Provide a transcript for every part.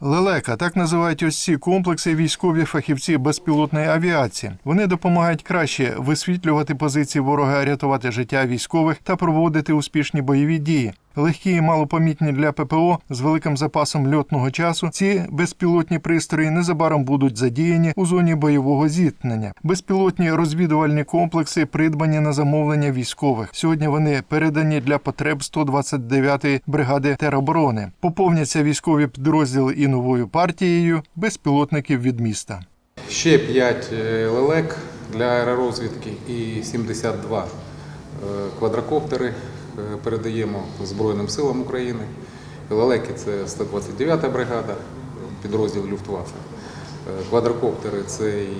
Лелека так називають ось ці комплекси військові фахівці безпілотної авіації. Вони допомагають краще висвітлювати позиції ворога, рятувати життя військових та проводити успішні бойові дії. Легкі і малопомітні для ППО з великим запасом льотного часу. Ці безпілотні пристрої незабаром будуть задіяні у зоні бойового зіткнення. Безпілотні розвідувальні комплекси придбані на замовлення військових. Сьогодні вони передані для потреб 129-ї бригади тероборони. Поповняться військові підрозділи і новою партією безпілотників від міста. Ще 5 лелек для аеророзвідки і 72 е, квадрокоптери е, передаємо Збройним силам України. Лелеки це 129-та бригада, підрозділ Люфтваффе. Е, Квадрокоптери це і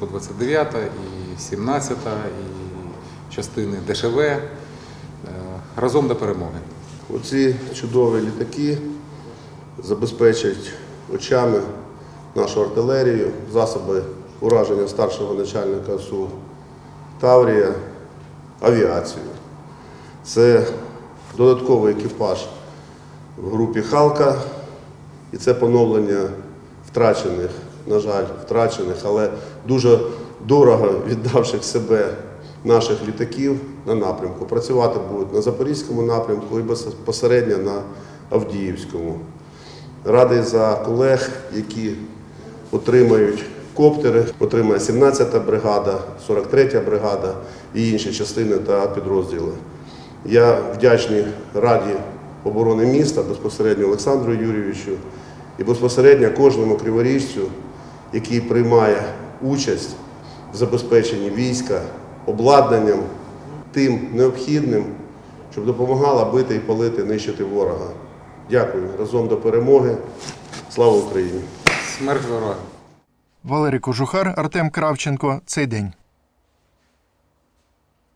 129-та, і 17-та, і частини ДШВ. Е, Разом до перемоги. Оці чудові літаки забезпечать очами нашу артилерію, засоби ураження старшого начальника СУ Таврія, авіацію. Це додатковий екіпаж в групі Халка, і це поновлення втрачених, на жаль, втрачених, але дуже дорого віддавших себе наших літаків на напрямку. Працювати будуть на Запорізькому напрямку і безпосередньо на Авдіївському. Радий за колег, які отримають коптери, отримає 17-та бригада, 43-я бригада і інші частини та підрозділи. Я вдячний Раді оборони міста, безпосередньо Олександру Юрійовичу і безпосередньо кожному криворіжцю, який приймає участь в забезпеченні війська, обладнанням тим необхідним, щоб допомагала бити і палити, нищити ворога. Дякую. Разом до перемоги. Слава Україні! Смерть ворога! Валерій Кожухар, Артем Кравченко. Цей день.